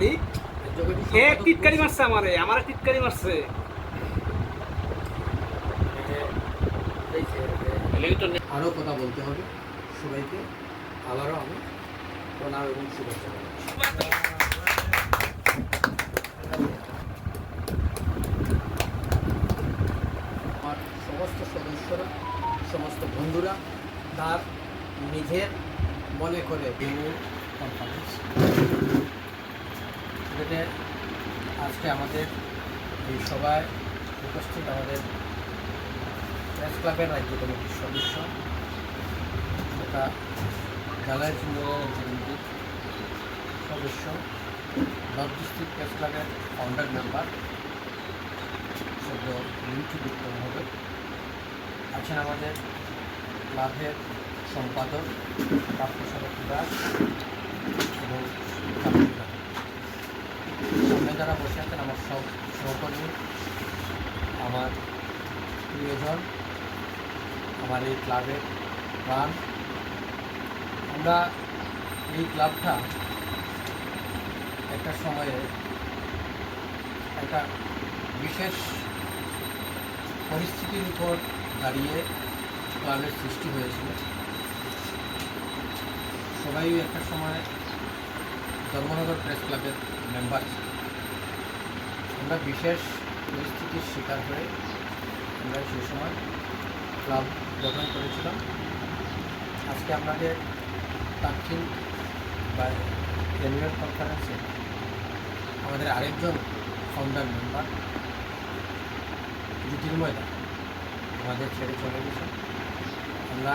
মালিক। হে টিটকারি মারছে আমারে আমারে টিটকারি মারছে। আরও কথা বলতে হবে সবাইকে। আবারও আমি প্রণাম এবং শুভেচ্ছা আমার সমস্ত সদস্যরা, সমস্ত বন্ধুরা, তার নিজের মনে করে বিমূল কনফারেন্স আজকে আমাদের এই সভায় উপস্থিত আমাদের প্রেস ক্লাবের রাজ্য কমিটির সদস্য তথা জালায় রাজনীতি সদস্য নর্থ ডিস্ট্রিক্ট প্রেস ক্লাবের ফাউন্ডার মেম্বার সদ্য মিন্টু গুপ্ত মহোদয় আছেন আমাদের ক্লাবের সম্পাদক প্রাপ্তসারক দাস যারা বসে আছেন, আমার সব সহকর্মী, আমার প্রিয়জন, আমার এই ক্লাবের প্রাণ। আমরা এই ক্লাবটা একটা সময়ে একটা বিশেষ পরিস্থিতির উপর দাঁড়িয়ে ক্লাবের সৃষ্টি হয়েছিল। সবাই একটা সময় ধর্মনগর প্রেস ক্লাবের মেম্বার ছিল। আমরা বিশেষ পরিস্থিতির শিকার হয়ে আমরা সেই সময় ক্লাব গঠন করেছিলাম। আজকে আপনাদের তাৎক্ষণ বা অ্যানুয়াল কনফারেন্সে আমাদের আরেকজন ফাউন্ডার মেম্বার জ্যোতির্ময় আমাদের ছেড়ে চলে গেছে আমরা